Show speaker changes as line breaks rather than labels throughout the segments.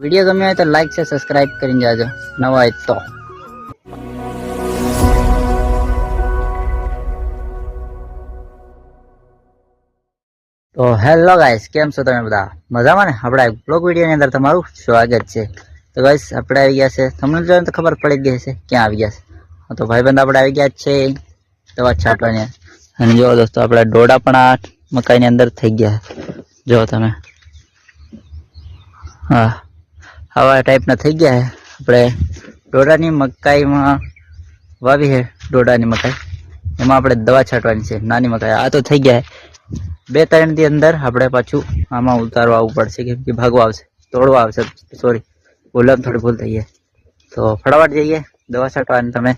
Video ગમ્યો હોય તો લાઈક છે સબસ્ક્રાઈબ કરીને જાજો. નવા હોય તો. તો હેલો ગાઈસ કેમ છો તમે બધા? મજામાં ને? આપણા બ્લોગ વિડીયોની અંદર તમારું સ્વાગત છે. તો ગાઈસ આપણે આવી ગયા છે. તમને જોઈને તો ખબર પડી ગઈ છે ક્યાં આવી ગયા છે. તો ભાઈબંધ આપણે આવી ગયા છે. દવા છાંટવાની. અને જો દોસ્તો, આપણા ડોડા પણ આ મકાઈની અંદર થઈ ગયા જો તમે. હા. આવા ટાઈપના થઈ ગયા છે આપણે ડોડાની મકાઈમાં વાવી છે ડોડાની મકાઈ. એમાં આપણે દવા છાંટવાની છે, નાની મકાઈ. આ તો થઈ ગયા બે ત્રણની અંદર આપણે પાછું આમાં ઉતારવા આવવું પડશે, કેમ કે ભાગવા આવશે, તોડવા આવશે સોરી બોલવામાં થોડી ભૂલ થઈ જાય તો ફટાફટ જઈએ, દવા છાંટવાની તમે.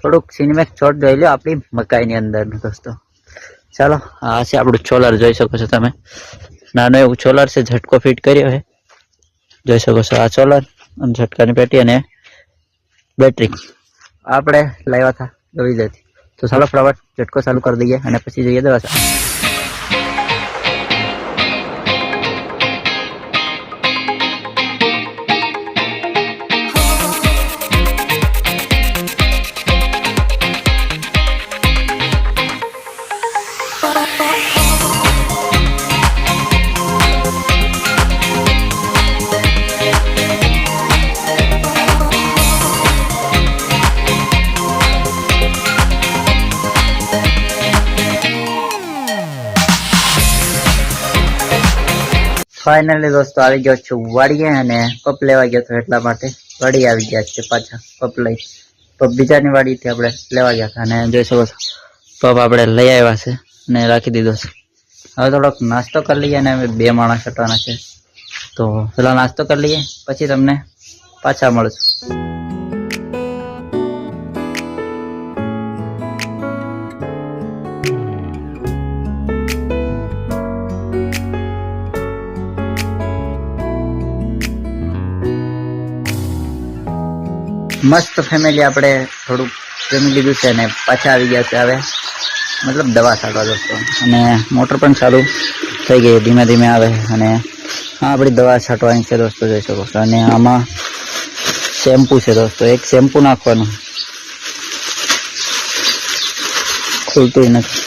થોડુંક સિનેમેક શોટ જોઈ લો આપણી મકાઈની અંદરનું, દોસ્તો. ચાલો, આ છે આપણું છોલર, જોઈ શકો છો તમે. નાનું એવું છોલર છે, ઝટકો ફિટ કર્યો છે જોઈ શકો છો આ સોલર અને ઝટકાની પેટી અને બેટરી આપણે લાવ્યા હતા દવી જતી તો ચાલો ફટાફટ ઝટકો ચાલુ કરી દઈએ અને પછી જઈએ દવા ફાઇનલી દોસ્તો, આવી ગયો છું. વાડીએ અને પપ લેવા ગયો તો એટલા માટે વાડી આવી ગયા છે પાછા પપ લઈ. પપ બીજાની વાડીથી આપણે લેવા ગયા હતા અને જોઈ શકો છો, પપ આપણે લઈ આવ્યા છે અને રાખી દીધો છે. હવે થોડોક નાસ્તો કરી લઈએ અને બે માણસ હટવાના છે. તો પેલા નાસ્તો કરી લઈએ, પછી તમને પાછા મળશું. મસ્ત ફેમિલી આપણે થોડુંક જમી લીધું છે અને પાછા આવી ગયા છે હવે. મતલબ દવા છાંટવા દોસ્તો અને મોટર પણ ચાલુ થઈ ગઈ, ધીમે ધીમે આવે. અને આ આપણી દવા છાંટવાની છે દોસ્તો, જોઈ શકો છો. અને આમાં શેમ્પુ છે દોસ્તો, એક શેમ્પુ નાખવાનું. ખુલતું નથી.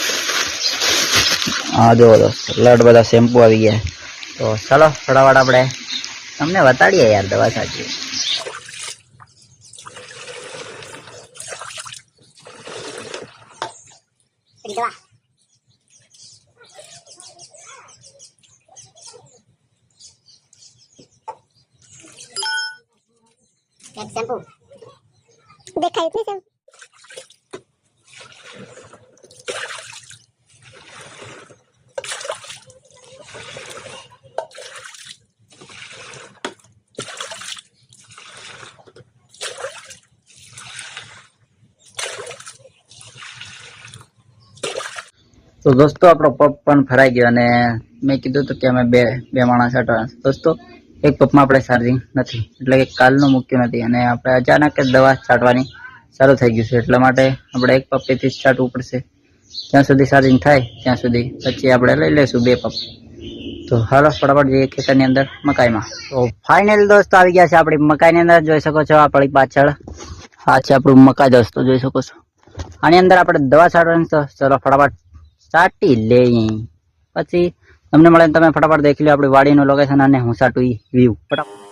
હા જો દોસ્તો, લડ બધા શેમ્પુ આવી ગયા. તો ચાલો ફટાફટ આપણે તમને બતાડીએ યાર દવા છાંટીએ
એક શેમ્પુ દેખાય છે શેમ્પુ
તો દોસ્તો, આપણો પપ પણ ફરાઈ ગયો અને મેં કીધું હતું કે અમે બે બે માણસ છે. દોસ્તો, એક પપમાં આપણે ચાર્જિંગ નથી. એટલે કે કાલનું મૂક્યું નથી અને આપણે અચાનક જ દવા છાંટવાની ચાલુ થઈ ગયું છે. એટલા માટે આપણે એક પપ્પેથી જ છાંટવું પડશે. ત્યાં સુધી ચાર્જિંગ થાય, ત્યાં સુધી પછી આપણે લઈ લઈશું બે પપ. તો હાલો, ફટાફટ જઈએ ખેતરની અંદર મકાઈમાં. તો ફાઇનલ દોસ્તો, આવી ગયા છે આપણી મકાઈની અંદર. જોઈ શકો છો આપણી પાછળ. આ છે આપણું મકાઈ દોસ્તો, જોઈ શકો છો. આની અંદર આપણે દવા છાંટવાની તો ચલો, ફટાફટ સાટી લે પછી તમને મળે તમે ફટાફટ દેખી લો આપણી વાડીનું લોકેશન અને હું સાટું વ્યૂ ફટાફટ.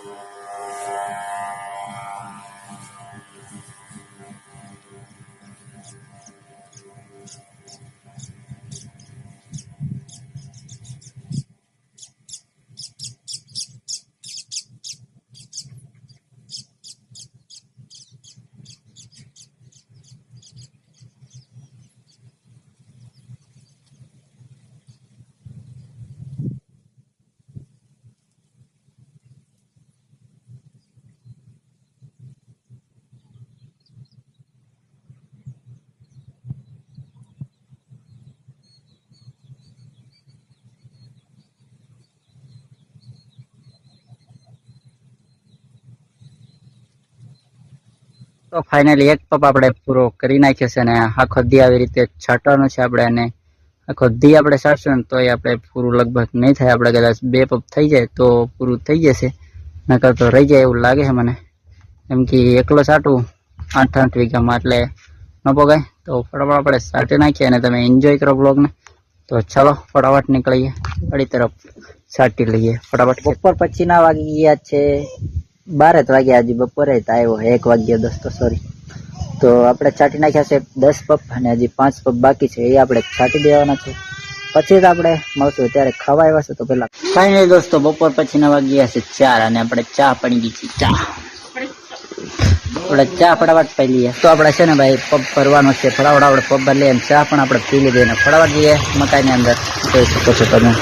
તો ફાઇનલી એક પપ આપણે પૂરો કરી નાખ્યો છે અને આખો દી આવી રીતે છાંટવાનો છે આપણે અને આખો દી આપણે છાંટશું ને તોય આપણે પૂરું લગભગ નહીં થાય. આપણે કદાચ બે પપ થઈ જાય તો પૂરું થઈ જશે. નકર તો રહી જાય એવું લાગે છે મને. કેમ કે એકલો છાંટું આઠ આઠ વીઘામાં એટલે ન પગાય. તો ફટાફટ આપણે છાંટી નાખીએ અને તમે એન્જોય કરો બ્લોગને તો ચાલો ફટાફટ નીકળીએ. ગાડી તરફ છાંટી લઈએ. ફટાફટ બપોર પછીના વાગી ગયા છે. બાર વાગ્યા હજી બપોરે આવ્યો એક વાગ્યા દોસ્તો સોરી તો આપણે છાંટી નાખ્યા છે દસ પપ અને હજી પાંચ પપ બાકી છે, એ આપણે છાંટી દેવાના છે. પછી જ આપણે મળશું, ત્યારે ખાવા આવ્યા છે તો પેલા ફાઇનલી દોસ્તો, બપોર પછીના વાગ્યા છે ચાર અને આપણે ચા પડી ગઈ છે, ચા. આપણે ચા ફટાફટ પી લઈએ. તો આપણે છે ને ભાઈ પગ ભરવાનો છે, ફટાફટ આપણે પગ ભરી લઈએ ચા પણ આપણે પી લીધી અને ફટાફટ જઈએ મકાઈની અંદર. જોઈ શકો છો તમે.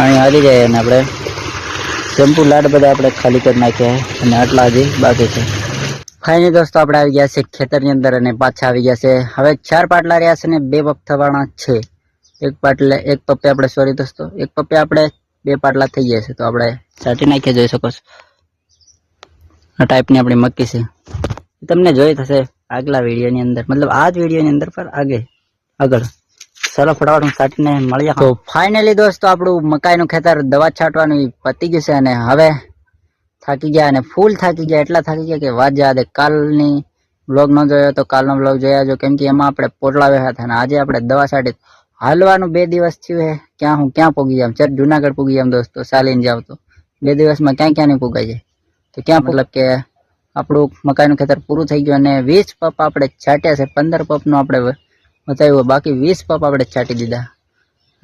અહીં હારી જાય અને આપણે શેમ્પુ, લાડ બધા આપણે ખાલી કરી નાખ્યા અને આટલા હજી બાકી છે. ફાઇનલી દોસ્તો, આપણે આવી ગયા છે ખેતરની અંદર અને પાછા આવી ગયા છે. હવે ચાર પાટલા રહ્યા છે ને બે પપ થવાના છે. એક પાટલે, એક પપ્પે આપણે સોરી દોસ્તો, એક પપ્પે આપણે બે પાટલા થઈ ગયા છે. તો આપણે સાટી નાખીએ, જોઈ શકો છો. આ ટાઈપની આપણી મક્કી છે. તમને જોઈ થશે આગલા વિડીયોની અંદર. મતલબ આ જ વિડીયોની અંદર પર આગે, આગળ. ચાલો ફટાફટ હું મળીએ. તો ફાઇનલી દોસ્તો આપણું મકાઈનું ખેતર દવા છાંટવાનું પતી ગયું છે અને હવે થાકી ગયા અને ફૂલ થાકી ગયા. એટલા થાકી ગયા કે વાત જવા દે કાલની બ્લોગ ન જોયો તો કાલનો બ્લોગ જોયા જો. કેમ કે એમાં આપણે પોટલા વ્યા હતા અને આજે આપણે દવા છાંટી. હાલવાનું બે દિવસ થયું હે. ક્યાં હું ક્યાં પૂગી જામ ચાર જુનાગઢ પૂગી જામ દોસ્તો ચાલીને જાવ તો. બે દિવસમાં ક્યાં ક્યાં નહીં પૂગાઈ જાય? તો ક્યાં મતલબ કે આપણું મકાઈનું ખેતર પૂરું થઈ ગયું અને વીસ પપ આપણે છાંટ્યા છે. પંદર પપનું આપણે બતાવ્યું બાકી વીસ પપ આપણે છાંટી દીધા.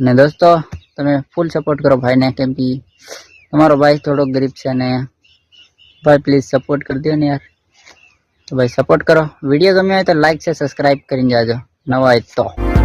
અને દોસ્તો, તમે ફૂલ સપોર્ટ કરો ભાઈને કેમ કે તમારો ભાઈ થોડો ગરીબ છે અને ભાઈ પ્લીઝ સપોર્ટ કરી દો ને યાર. તો ભાઈ સપોર્ટ કરો. વીડિયો ગમ્યો હોય તો લાઈક છે સબસ્ક્રાઇબ કરીને જાજો. નવા હોય તો.